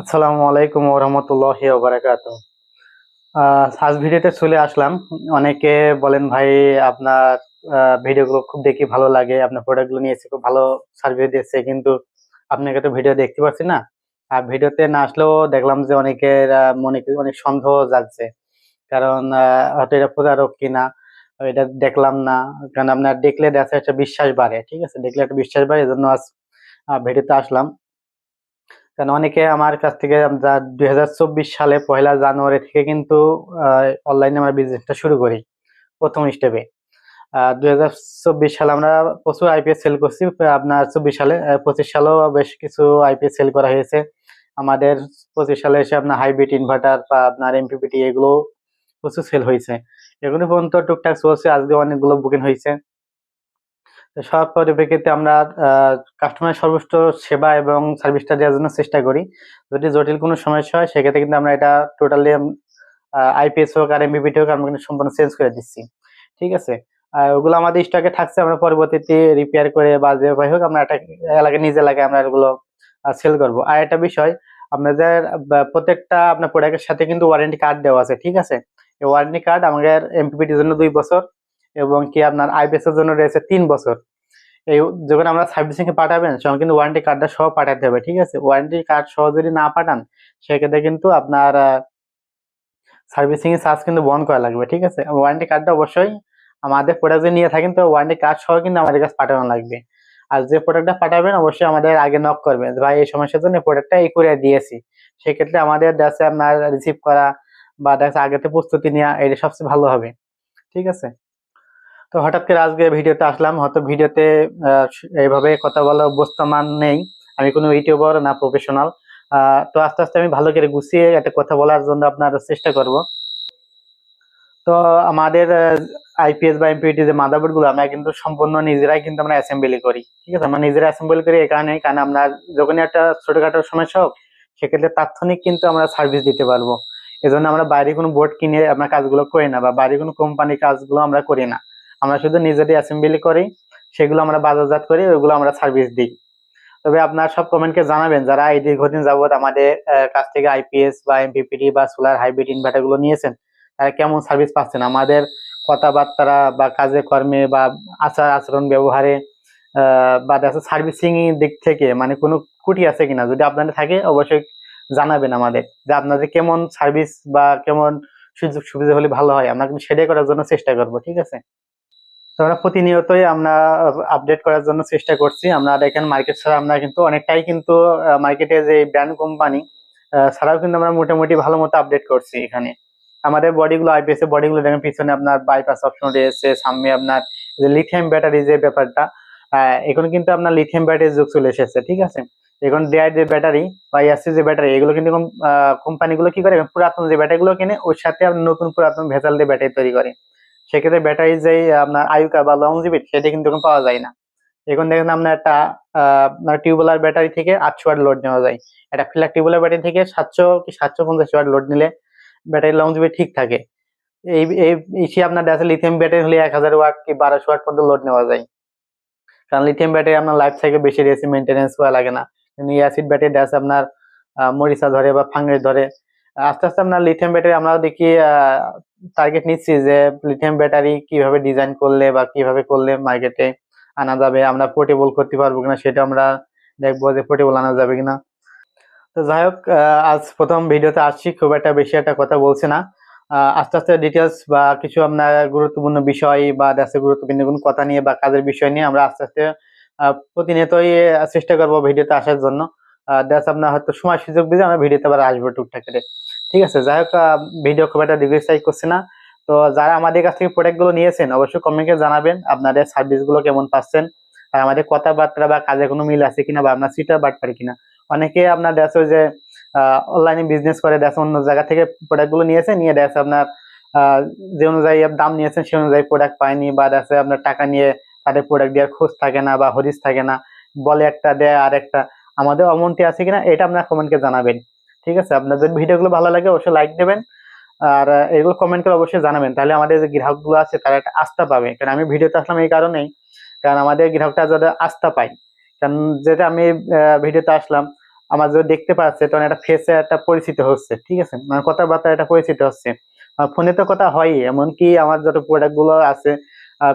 আসসালামু আলাইকুম ওরহমতুল্লাহ বারাকাত আজ ভিডিওতে চলে আসলাম। অনেকে বলেন, ভাই, আপনার ভিডিওগুলো খুব দেখি ভালো লাগে। আপনার প্রোডাক্টগুলো নিয়েছে খুব ভালো সার্ভিস দিয়েছে কিন্তু আপনাকে তো ভিডিও দেখতে পাচ্ছি না। আর ভিডিওতে না আসলেও দেখলাম যে অনেকের মনে অনেক সন্দেহ যাচ্ছে কারণ হয়তো এটা প্রতারক কিনা, এটা দেখলাম না। কারণ আপনার দেখলে দেখা একটা বিশ্বাস বাড়ে, ঠিক আছে? দেখলে একটা বিশ্বাস বাড়ে। এই জন্য আজ ভিডিওতে আসলাম। কারণ অনেকে আমার কাছ থেকে দুই হাজার চব্বিশ সালে পয়লা জানুয়ারি থেকে কিন্তু অনলাইনে আমরা বিজনেসটা শুরু করি প্রথম স্টেপে দুই হাজার চব্বিশ সালে আমরা প্রচুর আইপিএস সেল করছি। আপনার চব্বিশ সালে পঁচিশ সালেও বেশ কিছু আইপিএস সেল করা হয়েছে। আমাদের পঁচিশ সালে এসে আপনার হাইব্রিড ইনভার্টার বা আপনার এমপিপিটি এগুলো প্রচুর সেল হয়েছে। এগুলো পর্যন্ত টুকটাক চলছে। আজকে অনেকগুলো বুকিং হয়েছে। সব পরিপ্রেক্ষিতে আমরা কাস্টমারের সর্বোচ্চ সেবা এবং সার্ভিসটা দেওয়ার জন্য চেষ্টা করি। যদি জটিল কোনো সমস্যা হয়, সেক্ষেত্রে কিন্তু আমরা এটা টোটালি আইপিএস হোক আর এমবিপিটি হোক, আমরা কিন্তু সম্পূর্ণ চেঞ্জ করে দিচ্ছি। ঠিক আছে? ওগুলো আমাদের স্টকে থাকছে, আমরা পরবর্তীতে রিপেয়ার করে বা যে উপায় হোক, আমরা একটা এলাকায়, নিজে এলাকায় আমরা এগুলো সেল করব। আর একটা বিষয়, আপনাদের প্রত্যেকটা আপনার প্রোডাক্টের সাথে কিন্তু ওয়ারেন্টি কার্ড দেওয়া আছে, ঠিক আছে? ওয়ারেন্টি কার্ড আমাদের এমপিপিটির জন্য দুই বছর এবং কি আপনার আইপিএস এর জন্য রয়েছে তিন বছর। এই যখন আমরা সার্ভিসিং এ পাঠাবেন, তখন কিন্তু ওয়ারেন্টি কার্ডটা সহ পাঠাতে হবে, ঠিক আছে? ওয়ারেন্টি কার্ড সহ যদি না পাঠান, সেক্ষেত্রে কিন্তু আপনার সার্ভিসিং এর চার্জ কিন্তু বন্ধ করা লাগবে, ঠিক আছে? ওয়ারেন্টি কার্ডটা অবশ্যই আমাদের প্রোডাক্ট যদি নিয়ে থাকেন, তো ওয়ারেন্টি কার্ড সহ কিন্তু আমাদের কাছে পাঠানো লাগবে। আর যে প্রোডাক্টটা পাঠাবেন, অবশ্যই আমাদের আগে নক করবেন ভাই এই সমস্যার জন্য প্রোডাক্টটা এই করে দিয়েছি। সেক্ষেত্রে আমাদের দেশে আপনার রিসিভ করা বা দেখা আগেতে প্রস্তুতি নেওয়া, এটা সবচেয়ে ভালো হবে, ঠিক আছে? তো হঠাৎ করে আজকে ভিডিওতে আসলাম, হয়তো ভিডিওতে এইভাবে কথা বলা অভ্যস্তমান নেই। আমি কোনো ইউটিউবার না প্রফেশনাল। তো আস্তে আস্তে আমি ভালো করে গুছিয়ে একটা কথা বলার জন্য আপনার চেষ্টা করব। তো আমাদের আইপিএস বা এমপিটি যে মাদারবোর্ডগুলো আমরা কিন্তু সম্পূর্ণ নিজেরাই কিন্তু আমরা অ্যাসেম্বলি করি। ঠিক আছে? আমরা নিজেরা অ্যাসেম্বলি করি এই কারণে, কারণ আমরা যখনই একটা ছোটখাটো সমস্যা হোক, সেক্ষেত্রে তাৎক্ষণিক কিন্তু আমরা সার্ভিস দিতে পারব। এজন্য আমরা বাইরে কোনো বোর্ড কিনে আমরা কাজগুলো করি না বা বাইরে কোনো কোম্পানির কাজগুলো আমরা করি না। আমরা শুধু নিজেদের অ্যাসেম্বলি করি, সেগুলো আমরা বাজারজাত করি, ওইগুলো আমরা সার্ভিস দিই। তবে আপনার সব কমেন্টকে জানাবেন, যারা এই দীর্ঘদিন যাবত আমাদের কাছ থেকে আইপিএস বা এমপিপিটি বা সোলার হাইব্রিড ইনভার্টারগুলো নিয়েছেন, তারা কেমন সার্ভিস পাচ্ছেন? আমাদের কথাবার্তা বা কাজে কর্মে বা আচার আচরণ ব্যবহারে বা দেখা সার্ভিসিং দিক থেকে মানে কোনো কুটি আছে কিনা, যদি আপনাদের থাকে অবশ্যই জানাবেন আমাদের, যে আপনাদের কেমন সার্ভিস বা কেমন সুযোগ সুবিধা হলে ভালো হয়, আমরা কিন্তু সেটাই করার জন্য চেষ্টা করব, ঠিক আছে? তো আমরা প্রতিনিয়তই আমরা আপডেট করার জন্য চেষ্টা করছি। আমরা দেখেন মার্কেট ছাড়া আমরা কিন্তু অনেকটাই কিন্তু মার্কেটে যে ব্র্যান্ড কোম্পানি ছাড়াও কিন্তু আমরা মোটামুটি ভালো মতো আপডেট করছি এখানে। আমাদের বডিগুলো আইপিএস এর বডিগুলো দেখেন, পিছনে আপনার বাইপাস অপশন রয়েছে, সামনে আপনার যে লিথিয়াম ব্যাটারি যে ব্যাপারটা এখন কিন্তু আপনার লিথিয়াম ব্যাটারি যুগ চলে এসেছে, ঠিক আছে? এখন ডিআই যে ব্যাটারি বা ইয়াসি যে ব্যাটারি এগুলো কিন্তু কোম্পানিগুলো কি করে? পুরাতন যে ব্যাটারি গুলো কিনে, ওর সাথে নতুন পুরাতন ভেজাল দিয়ে ব্যাটারি তৈরি করে। সেক্ষেত্রে ব্যাটারি যে আপনার আয়ুকা বা লংজিভিট সেটা কিন্তু এখন পাওয়া যায় না। এখন দেখেন আপনার একটা টিউবওয়েলার ব্যাটারি থেকে আটশো ওয়াট লোড নেওয়া যায়। একটা ফ্ল্যাগ টিউবওয়েলার ব্যাটারি থেকে সাতশো কি সাতশো পঞ্চাশ ওয়াট লোড নিলে ব্যাটারি লংজিভিট ঠিক থাকে। এই এই ইসি আপনার দেখা লিথিয়াম ব্যাটারি হলে এক হাজার ওয়াট কি বারোশো ওয়াট পর্যন্ত লোড নেওয়া যায়। কারণ লিথিয়াম ব্যাটারি আপনার লাইফ সাইকেল বেশি রয়েছে মেনটেনেন্স করা লাগে না। কিন্তু অ্যাসিড ব্যাটারি দেখা আপনার মরিচা ধরে বা ফাঙ্গাস ধরে। আস্তে আস্তে আপনার লিথিয়াম ব্যাটারি আমরা দেখি টার্গেট নিচ্ছি যে লিথিয়াম ব্যাটারি কীভাবে ডিজাইন করলে বা কীভাবে করলে মার্কেটে আনা যাবে, আমরা পোর্টেবল করতে পারব কিনা সেটা আমরা দেখব যে পোর্টেবল আনা যাবে কিনা। তো যাই হোক আজ প্রথম ভিডিওতে আসছি, খুব একটা বেশি একটা কথা বলছি না। আস্তে আস্তে ডিটেলস বা কিছু আপনার গুরুত্বপূর্ণ বিষয় বা দেশের গুরুত্বপূর্ণ কোনো কথা নিয়ে বা কাজের বিষয় নিয়ে আমরা আস্তে আস্তে প্রতিনিয়তই চেষ্টা করব ভিডিওতে আসার জন্য। দেশ আপনার হয়তো সময় সুযোগ বুঝে আমরা ভিডিওতে আবার আসব টুকটাক ঠিক আছে, যাই হোক ভিডিও খুব একটা দীর্ঘস্থায়ী করছি না। তো যারা আমাদের কাছ থেকে প্রোডাক্টগুলো নিয়েছেন, অবশ্যই কমেন্টে জানাবেন আপনাদের সার্ভিসগুলো কেমন পাচ্ছেন আর আমাদের কথাবার্তা বা কাজে কোনো মিল আছে কিনা বা আপনার সিটার বাটপারি কিনা। অনেকে আপনার দেখো যে অনলাইনে বিজনেস করে, দেখো অন্য জায়গা থেকে প্রোডাক্টগুলো নিয়েছে, নিয়ে দেখো আপনার যে অনুযায়ী দাম নিয়েছেন সে অনুযায়ী প্রোডাক্ট পায়নি বা দেখো আপনার টাকা নিয়ে তাদের প্রোডাক্ট দেওয়ার খোঁজ থাকে না বা হরিস থাকে না। বলে একটা, দেয় আর একটা আমাদের অমনটি আছে কিনা, এটা আপনার কমেন্টকে জানাবেন। ঠিক আছে? আপনাদের ভিডিওগুলো ভালো লাগে অবশ্যই লাইক দেবেন। আর এগুলো কমেন্ট করে অবশ্যই জানাবেন। তাহলে আমাদের যে গ্রাহকগুলো আছে, তারা একটা আস্থা পাবে। কারণ আমি ভিডিওতে আসলাম এই কারণেই। কারণ আমাদের গ্রাহকটা যাতে আস্থা পায়। কারণ যেটা আমি ভিডিওতে আসলাম, আমার যদি দেখতে পাচ্ছে, তখন একটা ফেসে একটা পরিচিত হচ্ছে। ঠিক আছে? মানে কথাবার্তা একটা পরিচিত হচ্ছে। ফোনে তো কথা হয়ই। এমনকি আমার যত প্রোডাক্টগুলো আছে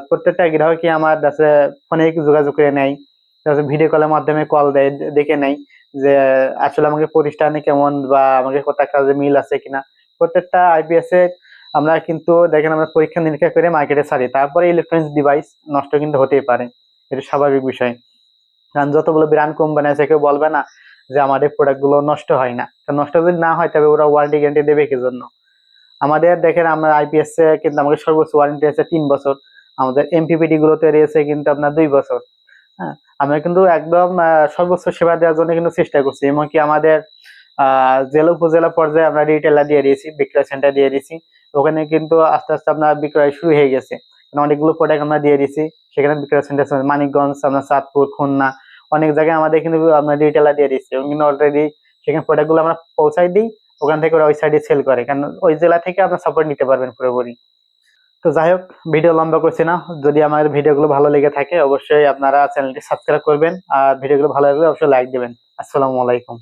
প্রত্যেকটা গ্রাহকই আমার কাছে ফোনে যোগাযোগ করে নেয়। ভিডিও কলের মাধ্যমে কল দেয়, দেখে নেয়। যে, আসলে আমাকে প্রতিষ্ঠানে কেমন বা আমাকে কোথাও কাজে মিল আছে কিনা, প্রত্যেকটা আইপিএস এ আমরা কিন্তু দেখেন আমরা পরীক্ষা নিরীক্ষা করে মার্কেটে ছাড়ি। তারপরে ইলেকট্রনিক্স ডিভাইস নষ্ট কিন্তু হতেই পারে। এটা স্বাভাবিক বিষয়। কারণ যতগুলো ব্র্যান্ড কোম্পানি আছে, কেউ বলবে না যে আমাদের প্রোডাক্টগুলো নষ্ট হয় না। নষ্ট যদি না হয়, তবে ওরা ওয়ারেন্টি গ্যারান্টি দেবে কি জন্য আমাদের দেখেন আমরা আইপিএস এ কিন্তু আমাদের সর্বোচ্চ ওয়ারেন্টি আছে তিন বছর। আমাদের এমপিপিটি গুলোতে রয়েছে কিন্তু আপনার দুই বছর। হ্যাঁ? আমরা কিন্তু একদম সর্বোচ্চ সেবা দেওয়ার জন্য কিন্তু চেষ্টা করছি। এমনকি আমাদের, আহ, জেলা, উপজেলা পর্যায়ে আমরা রিটেলার দিয়ে দিয়েছি, বিক্রয় সেন্টার দিয়ে দিয়েছি। ওখানে কিন্তু আস্তে আস্তে আপনার বিক্রয় শুরু হয়ে গেছে। অনেকগুলো প্রোডাক্ট আমরা দিয়ে দিয়েছি। সেখানে বিক্রয় সেন্টার মানিকগঞ্জ, আপনার চাঁদপুর, খুলনা, অনেক জায়গায় আমাদের কিন্তু আমরা রিটেলার দিয়ে দিচ্ছি এবং কিন্তু অলরেডি সেখানে প্রোডাক্টগুলো আমরা পৌঁছাই দিই, ওখান থেকে ওরা ওই সাইডে সেল করে। কারণ ওই জেলা থেকে আপনার সাপোর্ট নিতে পারবেন পুরোপুরি। তো যাই হোক, ভিডিও লম্বা করছি না। যদি আমার ভিডিওগুলো ভালো লেগে থাকে, অবশ্যই আপনারা চ্যানেলটি সাবস্ক্রাইব করবেন। আর ভিডিওগুলো ভালো লাগলে অবশ্যই লাইক দেবেন। আসসালামু আলাইকুম।